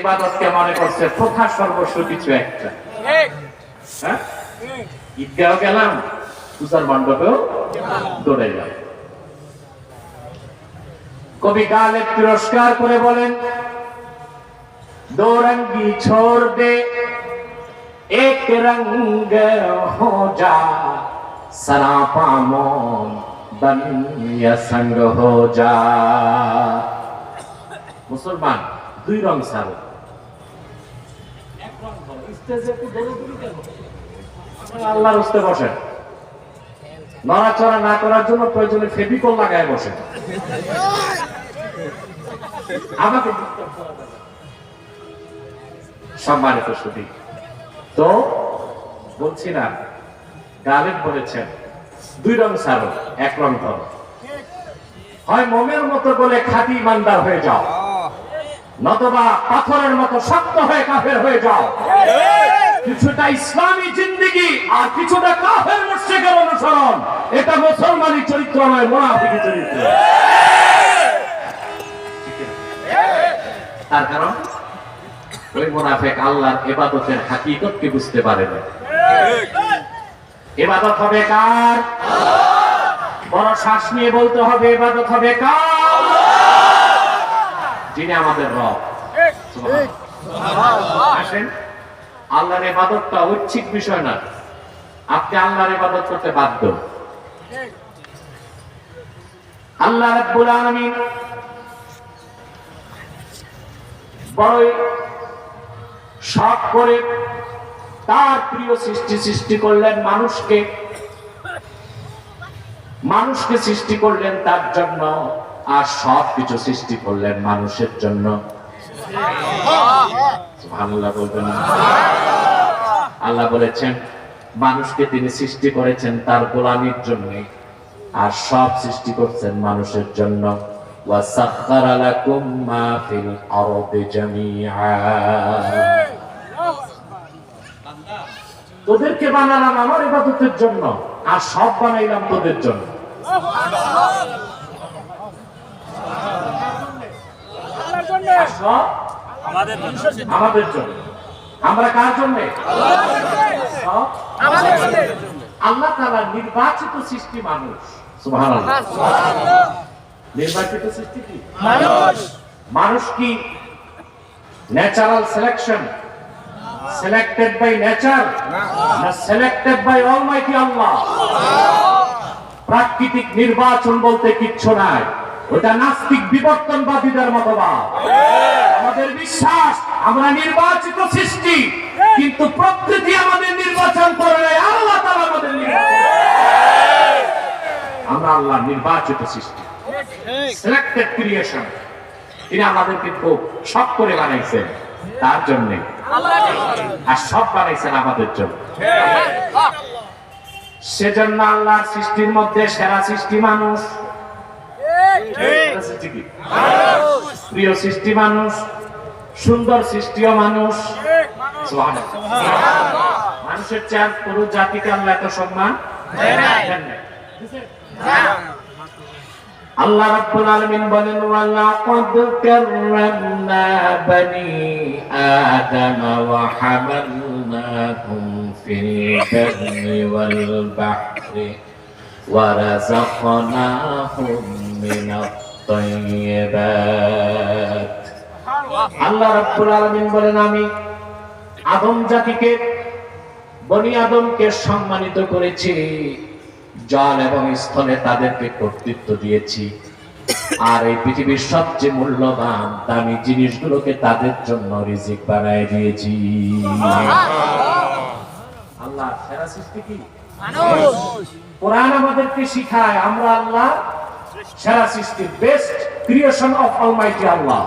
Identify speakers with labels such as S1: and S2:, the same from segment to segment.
S1: ইবাদতকে মনে করছে প্রথা সর্বস্ব কিছু একটা হ্যাঁ? গেলাম মণ্ডপেও দৌড়ে গেলাম কবি গালে তিরস্কার করে বলেন দৌরঙ্গি ছোড় দে এক রঙ হো যা মন বনিয়া সঙ্গ হো যা মুসলমান দুই রং ছাড়ো আল্লাহ রস্তে বসে নড়াচড়া না করার জন্য প্রয়োজনে ফেবিকল লাগায় বসে আমাকে সম্মানিত শুধু তো বলছি না গালিব বলেছেন দুই রং সার এক রং ধর হয় মমের মতো বলে খাতি ইমানদার হয়ে যাও নতবা পাথরের মতো শক্ত হয়ে কাফের হয়ে যাও কিছুটা ইসলামী জিন্দিগি আর কিছুটা কাফের মুশ্রিকের অনুসরণ এটা মুসলমানের চরিত্র নয় মোনাফিক চরিত্র তার কারণ ওই মোনাফেক আল্লাহর এবাদতের হাকিকতকে বুঝতে পারে না এবাদত হবে কার বড় শ্বাস নিয়ে বলতে হবে এবাদত হবে কার যিনি আমাদের রব আসেন আল্লাহর এবাদতটা ঐচ্ছিক বিষয় না আপনি আল্লাহর এবাদত করতে বাধ্য আল্লাহ রাব্বুল আলামিন বড়ই শখ করে তার প্রিয় সৃষ্টি সৃষ্টি করলেন মানুষকে মানুষকে সৃষ্টি করলেন তার জন্য আর সব কিছু সৃষ্টি করলেন মানুষের জন্য আল্লাহ বলেছেন মানুষকে তিনি সৃষ্টি করেছেন তার গোলামির জন্য আর সব সৃষ্টি করছেন মানুষের জন্য তোদেরকে বানালাম আমার ইবাদতের জন্য আর সব বানাইলাম তোদের জন্য আমরা কার জন্য আল্লাহ তালা নির্বাচিত সৃষ্টি মানুষ নির্বাচিত সৃষ্টি কি মানুষ মানুষ কি natural selection selected by nature না সিলেক্টেড বাই অলমাইটি আল্লাহ প্রাকৃতিক নির্বাচন বলতে কিচ্ছু নাই ওটা নাস্তিক বিবর্তনবাদীদের মতবাদ আমাদের বিশ্বাস আমরা নির্বাচিত সৃষ্টি কিন্তু প্রকৃতি আমাদের নির্বাচন করে নাই আল্লাহ তাআলা আমাদের আমরা আল্লাহ নির্বাচিত সৃষ্টি সিলেক্টেড ক্রিয়েশন তিনি আমাদেরকে খুব সব করে বানাইছেন তার জন্য আর সব বানাইছেন আমাদের জন্য সেজন্য আল্লাহর সৃষ্টির মধ্যে সেরা সৃষ্টি মানুষ প্রিয় সৃষ্টি মানুষ সুন্দর সৃষ্টিও মানুষ মানুষের চার পুরো জাতিকে আল্লাহ এত সম্মান আল্লাহ রাব্বুল আলামিন বলেন ওয়ালাকাদ কাররনা বনি আদম ওয়া হামালনাহুম ফিল বাহরি ওয়াল বাহরি ورزقناهم من الطيبات আল্লাহ রাব্বুল আলামিন বলেন আমি আদম জাতিকে বনি আদমকে সম্মানিত করেছি জল এবং স্থলে তাদেরকে কর্তৃত্ব দিয়েছি আর এই পৃথিবীর সবচেয়ে মূল্যবান দামি জিনিসগুলোকে তাদের জন্য রিজিক বানায় দিয়েছি আল্লাহ সেরা সৃষ্টি কি কোরআন আমাদেরকে শিখায় আমরা আল্লাহ সেরা best creation of almighty Allah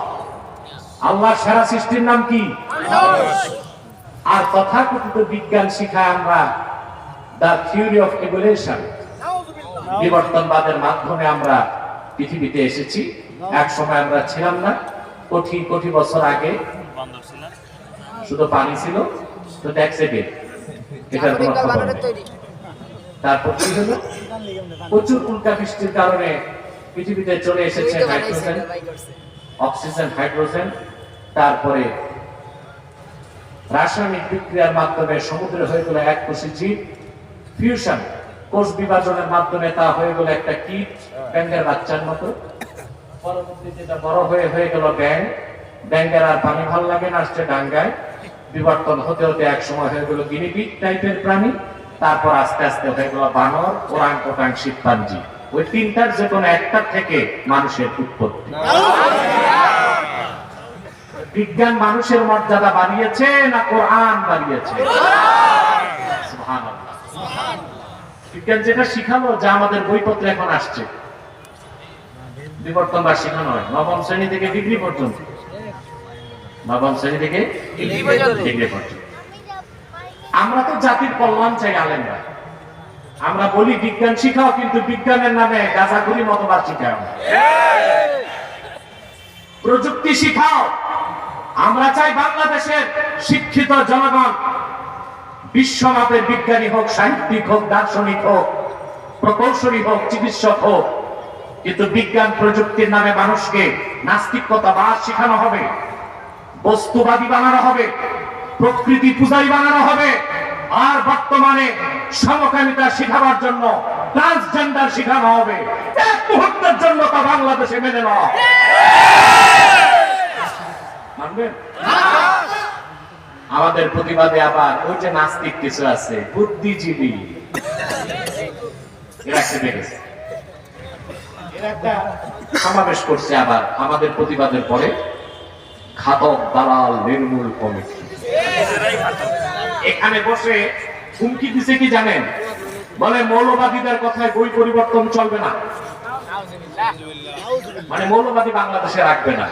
S1: Allah সেরা সৃষ্টির নাম কি আর বিজ্ঞান শিখায় আমরা থিওরি অফ বিবর্তনবাদের মাধ্যমে আমরা পৃথিবীতে এসেছি এক সময় আমরা ছিলাম না কোটি কোটি বছর আগে শুধু পানি ছিল তো ট্যাক্সে এটার কোনো খবর নেই তারপর কি হলো প্রচুর উল্কা বৃষ্টির কারণে পৃথিবীতে চলে এসেছে নাইট্রোজেন অক্সিজেন হাইড্রোজেন তারপরে রাসায়নিক বিক্রিয়ার মাধ্যমে সমুদ্রে হয়ে গেল এক কোষি জীব ফিউশন কোষ বিভাজনের মাধ্যমে তা হয়ে গেল একটা কীট ব্যাঙ্গের বাচ্চার মতো পরবর্তীতে যেটা বড় হয়ে হয়ে গেল ব্যাং ব্যাঙ্গের আর পানি ভাল লাগে না আসছে ডাঙ্গায় বিবর্তন হতে হতে এক সময় হয়ে গেল গিনিপিক টাইপের প্রাণী তারপর আস্তে আস্তে হয়ে গেল বানর ওরাং কোটাং শিবপাঞ্জি ওই তিনটার যে কোনো একটা থেকে মানুষের উৎপত্তি বিজ্ঞান মানুষের মর্যাদা বাড়িয়েছে না কোরআন বাড়িয়েছে বিজ্ঞান যেটা শিখালো যা আমাদের বইপত্র এখন আসছে বিবর্তন বা শিখানো হয় নবম শ্রেণী থেকে ডিগ্রি পর্যন্ত নবম শ্রেণী থেকে ডিগ্রি পর্যন্ত আমরা তো জাতির কল্যাণ চাই আলেমরা আমরা বলি বিজ্ঞান শিখাও কিন্তু বিজ্ঞানের নামে গাঁজাখুরি মতবাদ শিখাও প্রযুক্তি শিখাও আমরা চাই বাংলাদেশের শিক্ষিত জনগণ বিশ্বমাপের বিজ্ঞানী হোক সাহিত্যিক হোক দার্শনিক হোক প্রকৌশলী হোক চিকিৎসক হোক কিন্তু বিজ্ঞান প্রযুক্তির নামে মানুষকে নাস্তিকতা বা শিখানো হবে বস্তুবাদী বানানো হবে প্রকৃতি পূজাই বানানো হবে আর বর্তমানে সমকামিতা শিখাবার জন্য ট্রান্সজেন্ডার শিখানো হবে এক মুহূর্তের জন্য তা বাংলাদেশে মেনে নেওয়া মানবেন আমাদের প্রতিবাদে আবার ওই যে নাস্তিক কিছু আছে বুদ্ধিজীবী সমাবেশ করছে আবার আমাদের প্রতিবাদের পরে খাতক দালাল নির্মূল কমিটি এখানে বসে হুমকি দিছে কি জানেন বলে মৌলবাদীদের কথায় বই পরিবর্তন চলবে না মানে মৌলবাদী বাংলাদেশে রাখবে না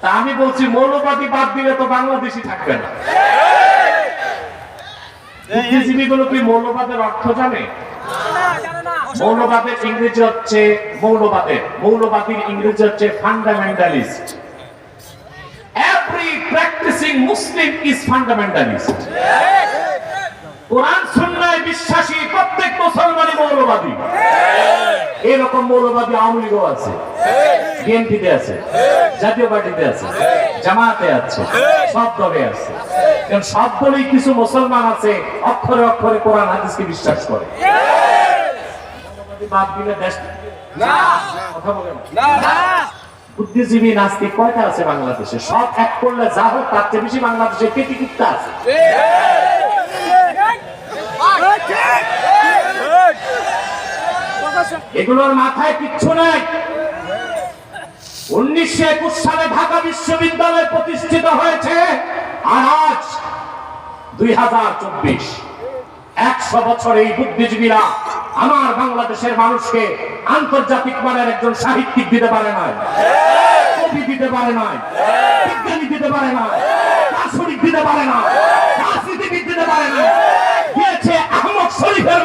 S1: তা আমি বলছি মৌলবাদী বাদ দিলে তো বাংলাদেশই থাকবে না বুদ্ধিজীবীগুলো কি মৌলবাদের অর্থ জানে মৌলবাদের ইংরেজি হচ্ছে মৌলবাদের মৌলবাদীর ইংরেজি হচ্ছে ফান্ডামেন্টালিস্ট মুসলিম ইজ ফান্ডামেন্টালিস্ট কোরআন সুন্নায় বিশ্বাসী প্রত্যেক মৌলবাদী এরকম মৌলবাদী আওয়ামী লীগও আছে বিএনপিতে আছে জাতীয় পার্টিতে আছে জামাতে আছে সব দলে আছে কারণ সব দলেই কিছু মুসলমান আছে অক্ষরে অক্ষরে কোরআন হাদিসকে বিশ্বাস করে বাদ দিলে দেশ কথা বলে না বুদ্ধিজীবী নাস্তিক কয়টা আছে বাংলাদেশে সব এক করলে যা হোক তার চেয়ে বেশি বাংলাদেশে আছে এগুলোর মাথায় কিচ্ছু নাই উনিশশো একুশ সালে ঢাকা বিশ্ববিদ্যালয় প্রতিষ্ঠিত হয়েছে আর আজ দুই হাজার চব্বিশ একশো বছর এই বুদ্ধিজীবীরা আমার বাংলাদেশের মানুষকে আন্তর্জাতিক মানের একজন সাহিত্যিক দিতে পারে না কবি দিতে পারে না বিজ্ঞানী দিতে পারে না দার্শনিক দিতে পারে না রাজনীতিবিদ দিতে পারে না শরীফের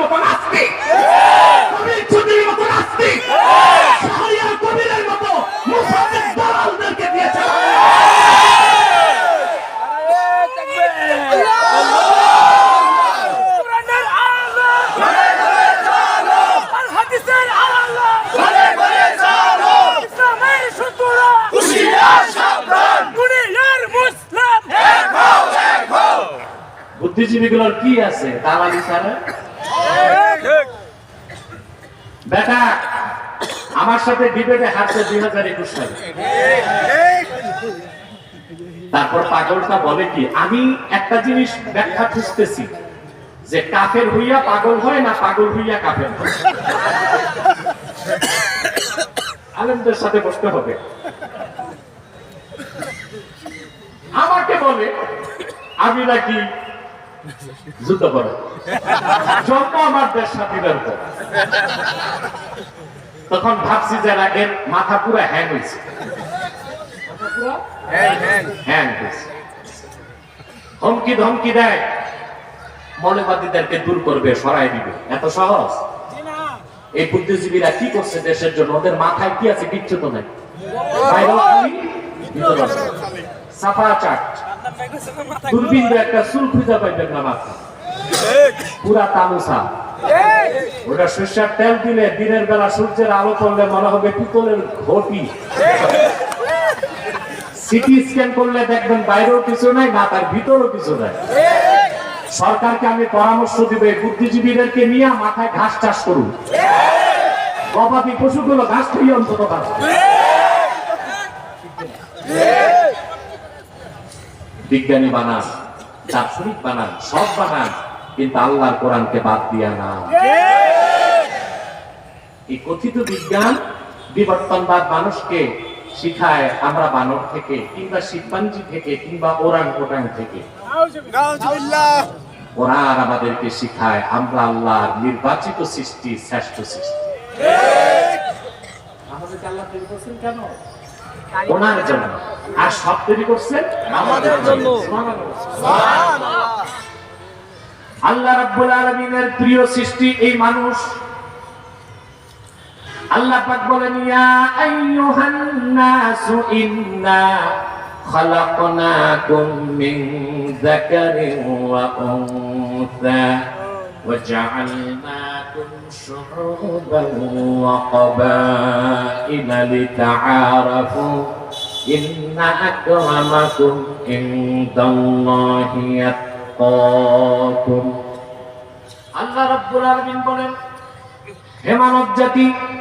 S1: বুদ্ধিজীবীগুলোর কি আছে দালালি ছাড়া বেটা আমার সাথে ডিবেটে হারছে দুই হাজার একুশ সালে তারপর পাগলটা বলে কি আমি একটা জিনিস ব্যাখ্যা খুঁজতেছি যে কাফের হইয়া পাগল হয় না পাগল হইয়া কাফের হয় আলেমদের সাথে বসতে হবে আমাকে বলে আমি নাকি জুতো পরে জন্ম আমার দেশ সাথীদের তখন ভাবছি যে মাথা পুরো হ্যাং হয়েছে ধমকি ধমকি দেয় মৌলবাদীদেরকে দূর করবে সরাই দিবে এত সহজ এই বুদ্ধিজীবীরা কি করছে দেশের জন্য ওদের মাথায় কি আছে কিচ্ছু তো নাই সাফা চাট দূরবীন একটা চুল খুঁজে পাইবেন না মাথা পুরা তামুসা ওটা সর্ষার তেল দিলে দিনের বেলা সূর্যের আলো পড়লে মনে হবে পিতলের ঘটি সিটি স্ক্যান করলে দেখবেন বাইরেও কিছু নাই না তার ভিতরেও কিছু নাই সরকারকে আমি পরামর্শ দিব বুদ্ধিজীবীদেরকে নিয়ে মাথায় ঘাস চাষ করুন গবাদি পশুগুলো ঘাস খেয়ে অন্তত ঘাস বিজ্ঞানী বানান দার্শনিক বানান সব বানান কিন্তু আল্লাহর কোরআনকে বাদ দিয়া না এই কথিত বিজ্ঞান বিবর্তনবাদ মানুষকে শিখায় আমরা বানর থেকে কিংবা শিবপাঞ্জি থেকে কিংবা ওরান ওটান থেকে ওরা আর আমাদেরকে শিখায় আমরা আল্লাহ নির্বাচিত সৃষ্টি শ্রেষ্ঠ সৃষ্টি আমাদেরকে আল্লাহ কেন ওনার জন্য আর সব তৈরি করছেন আমাদের জন্য আল্লাহ রাব্বুল আলামিনের প্রিয় সৃষ্টি এই মানুষ আল্লাহ পাক বলেন ইয়া আইয়ুহান নাসু ইন্না খালাকনাকুম মিন যাকারিন ওয়া উনসা وجعلناكم شعوبا وقبائل لتعارفوا إن أكرمكم عند الله يتقاكم আল্লাহ রাব্বুল আলামিন বলেন হে মানব জাতি